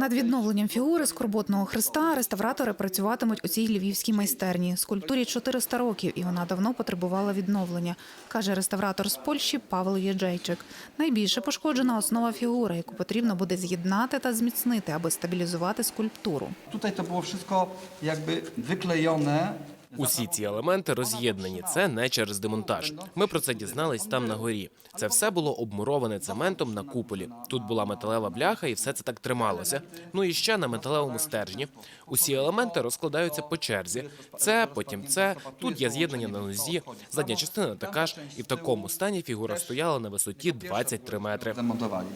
Над відновленням фігури скорботного хреста реставратори працюватимуть у цій львівській майстерні. Скульптурі 400 років, і вона давно потребувала відновлення, каже реставратор з Польщі Павел Єджейчик. Найбільше пошкоджена основа фігури, яку потрібно буде з'єднати та зміцнити, аби стабілізувати скульптуру. Тут це було все якби wyklejone. Усі ці елементи роз'єднані. Це не через демонтаж. Ми про це дізнались там на горі. Це все було обмуроване цементом на куполі. Тут була металева бляха, і все це так трималося. Ну і ще на металевому стержні. Усі елементи розкладаються по черзі. Це, потім це. Тут є з'єднання на нозі. Задня частина така ж, і в такому стані фігура стояла на висоті 23 метри.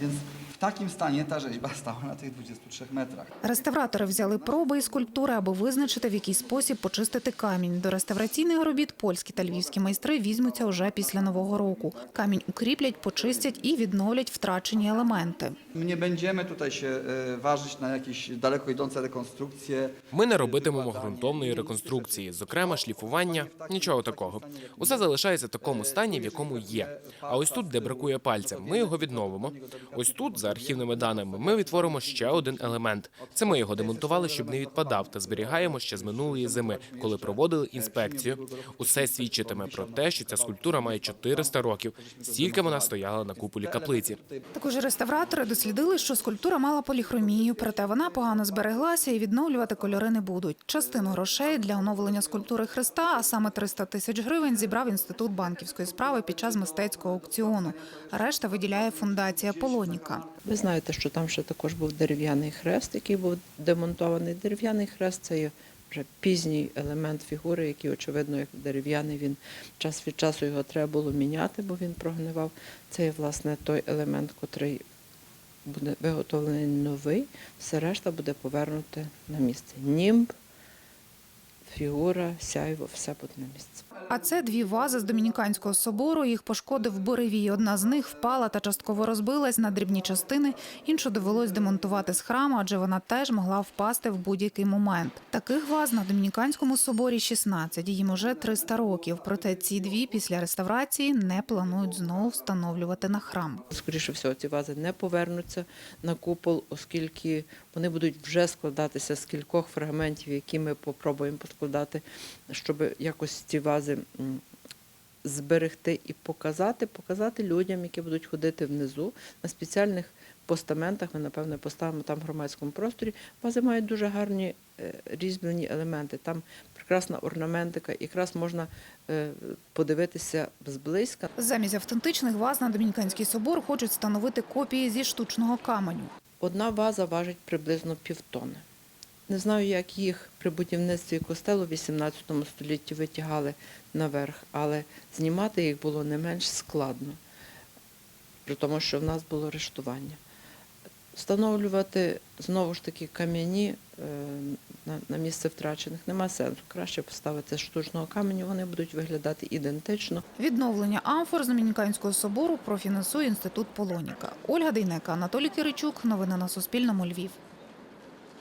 Więc w takim stanie ta rzeźba stała na 23 metrach. Реставратори взяли проби із скульптури, аби визначити, в який спосіб почистити камінь. До реставраційних робіт польські та львівські майстри візьмуться уже після нового року. Камінь укріплять, почистять і відновлять втрачені елементи. My nie będziemy tutaj się e, ważyć na jakieś daleko idące rekonstrukcje. Ми не робитимемо ґрунтовної реконструкції, зокрема шліфування, нічого такого. Усе залишається в такому стані, в якому є. А ось тут, де бракує пальця, ми його відновимо. Ось тут, за архівними даними, ми відтворимо ще один елемент. Це ми його демонтували, щоб не відпадав, та зберігаємо ще з минулої зими, коли проводили інспекцію. Усе свідчитиме про те, що ця скульптура має 400 років. Стільки вона стояла на куполі каплиці. Також реставратори дослідили, що скульптура мала поліхромію, проте вона погано збереглася і відновлювати кольори не будуть. Частину грошей для оновлення скульптури Христа, а саме 300 тисяч гривень, зібрав інститут банківської справи під час мистецького аукціону. Решта виділяє фундація Полоніка. Ви знаєте, що там ще також був дерев'яний хрест, який був демонтований. Дерев'яний хрест це є вже пізній елемент фігури, який, очевидно, як дерев'яний, він час від часу його треба було міняти, бо він прогнивав. Це є, власне, той елемент, котрий буде виготовлений новий, все решта буде повернути на місце. Німб, фігура, сяйво, все буде на місці. А це дві вази з домініканського собору. Їх пошкодив буревій. Одна з них впала та частково розбилась на дрібні частини. Іншу довелось демонтувати з храму, адже вона теж могла впасти в будь-який момент. Таких ваз на домініканському соборі 16. Їм уже 300 років. Проте ці дві після реставрації не планують знову встановлювати на храм. Скоріше всього, ці вази не повернуться на купол, оскільки вони будуть вже складатися з кількох фрагментів, які ми попробуємо поскладати, щоб якось ці вази зберегти і показати, показати людям, які будуть ходити внизу на спеціальних постаментах. Ми, напевно, поставимо там в громадському просторі. Вази мають дуже гарні е, різьблені елементи. Там прекрасна орнаментика, якраз можна е, подивитися зблизька. Замість автентичних ваз на домініканський собор хочуть встановити копії зі штучного каменю. Одна ваза важить приблизно півтони. Не знаю, як їх при будівництві костелу в 18 столітті витягали наверх, але знімати їх було не менш складно, при тому, що в нас було рештування. Встановлювати знову ж таки кам'яні е, на, місце втрачених нема сенсу. Краще поставити штучного каменю, вони будуть виглядати ідентично. Відновлення амфор з Домініканського собору профінансує інститут Полоніка. Ольга Дейнека, Анатолій Киричук. Новини на Суспільному. Львів.